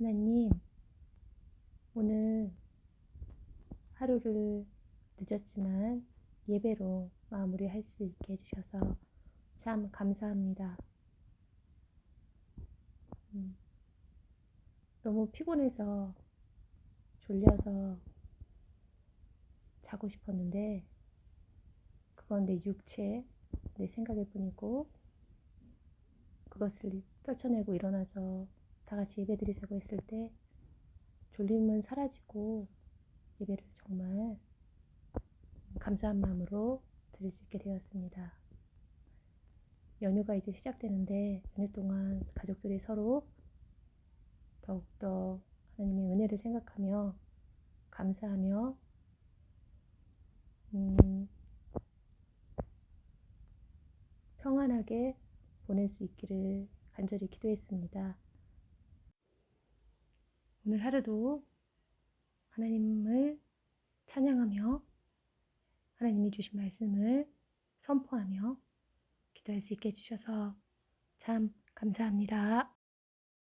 하나님, 오늘 하루를 늦었지만 예배로 마무리할 수 있게 해주셔서 참 감사합니다. 음, 너무 피곤해서 졸려서 자고 싶었는데 그건 내 육체, 내 생각일 뿐이고 그것을 떨쳐내고 일어나서 다 같이 예배 드리자고 했을 때 졸림은 사라지고 예배를 정말 감사한 마음으로 드릴 수 있게 되었습니다. 연휴가 이제 시작되는데 연휴 동안 가족들이 서로 더욱더 하나님의 은혜를 생각하며 감사하며 음, 평안하게 보낼 수 있기를 간절히 기도했습니다. 오늘 하루도 하나님을 찬양하며 하나님이 주신 말씀을 선포하며 기도할 수 있게 해주셔서 참 감사합니다.